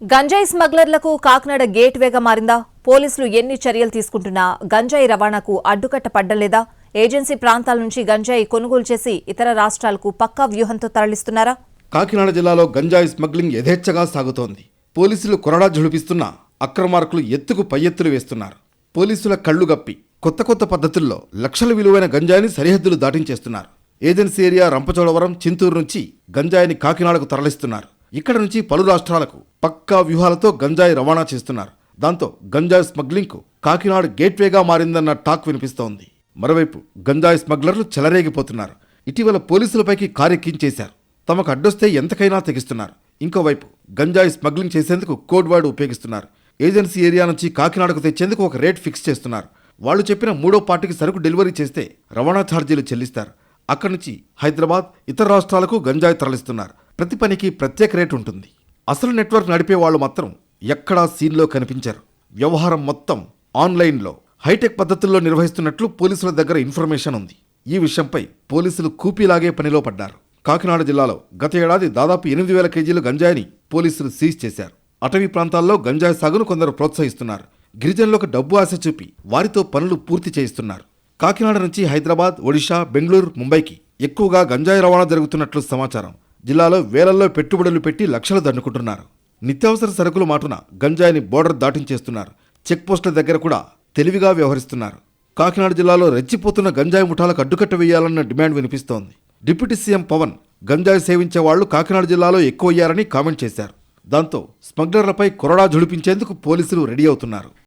గంజాయి స్మగ్లర్లకు కాకినాడ గేట్ వేగా మారిందా? పోలీసులు ఎన్ని చర్యలు తీసుకుంటున్నా? గంజాయి రవాణాకు అడ్డుకట్ట పడ్డలేదా ఏజెన్సీ ప్రాంతాల నుంచి గంజాయి కొనుగోలు చేసి ఇతర రాష్ట్రాలకు పక్కా వ్యూహంతో తరలిస్తున్నారా? కాకినాడ జిల్లాలో గంజాయి స్మగ్లింగ్ యథేచ్ఛగా సాగుతోంది. పోలీసులు కొరడా జుడిపిస్తున్నా అక్రమార్కులు ఎత్తుకు పై ఎత్తులు వేస్తున్నారు. పోలీసుల కళ్ళు గప్పి. కొత్త కొత్త పద్ధతుల్లో లక్షల విలువైన గంజాయిని సరిహద్దులు దాటించేస్తున్నారు. ఏజెన్సీ ఏరియా రంపచోడవరం చింతూరు నుంచి గంజాయిని కాకినాడకు తరలిస్తున్నారు. ఇక్కడ నుంచి పలు రాష్ట్రాలకు పక్కా వ్యూహాలతో గంజాయి రవాణా చేస్తున్నారు. దాంతో గంజాయి స్మగ్లింగ్కు కాకినాడ గేట్వేగా మారిందన్న టాక్ వినిపిస్తోంది. మరోవైపు గంజాయి స్మగ్లర్లు చెలరేగిపోతున్నారు. ఇటీవల పోలీసులపైకి కారెక్కించేశారు తమకు అడ్డొస్తే ఎంతకైనా తెగిస్తున్నారు. ఇంకోవైపు గంజాయి స్మగ్లింగ్ చేసేందుకు కోడ్ వర్డ్ ఉపయోగిస్తున్నారు. ఏజెన్సీ ఏరియా నుంచి కాకినాడకు తెచ్చేందుకు ఒక రేట్ ఫిక్స్ చేస్తున్నారు. వాళ్ళు చెప్పిన మూడో పార్టీకి సరుకు డెలివరీ చేస్తే రవాణా ఛార్జీలు చెల్లిస్తారు. అక్కడి నుంచి హైదరాబాద్ ఇతర రాష్ట్రాలకు గంజాయి తరలిస్తున్నారు. ప్రతి పనికి ప్రత్యేక రేటు ఉంటుంది. అసలు నెట్వర్క్ నడిపే వాళ్ళు మాత్రం ఎక్కడా సీన్లో కనిపించారు. వ్యవహారం మొత్తం ఆన్లైన్లో. హైటెక్ పద్ధతుల్లో నిర్వహిస్తున్నట్లు పోలీసుల దగ్గర ఇన్ఫర్మేషన్ ఉంది. ఈ విషయంపై పోలీసులు కూపీలాగే పనిలో పడ్డారు. కాకినాడ జిల్లాలో గత ఏడాది దాదాపు ఎనిమిది వేల కేజీలు గంజాయిని పోలీసులు సీజ్ చేశారు. అటవీ ప్రాంతాల్లో గంజాయి సాగును కొందరు ప్రోత్సహిస్తున్నారు. గిరిజనులకు డబ్బు ఆశ చూపి వారితో పనులు పూర్తి చేయిస్తున్నారు. కాకినాడ నుంచి హైదరాబాద్ ఒడిషా బెంగళూరు ముంబైకి ఎక్కువగా గంజాయి రవాణా జరుగుతున్నట్లు సమాచారం. జిల్లాలో వేలల్లో పెట్టుబడులు పెట్టి లక్షలు దండుకుంటున్నారు. నిత్యావసర సరుకులు మాటున గంజాయిని బోర్డర్ దాటించేస్తున్నారు. చెక్ పోస్టుల దగ్గర కూడా తెలివిగా వ్యవహరిస్తున్నారు. కాకినాడ జిల్లాలో రెచ్చిపోతున్న గంజాయి ముఠాలకు అడ్డుకట్ట వేయాలన్న డిమాండ్ వినిపిస్తోంది. డిప్యూటీ సీఎం పవన్ గంజాయి సేవించే వాళ్ళు కాకినాడ జిల్లాలో ఎక్కువయ్యారని కామెంట్ చేశారు. దాంతో స్మగ్లర్లపై కొరడా జుడిపించేందుకు పోలీసులు రెడీ అవుతున్నారు.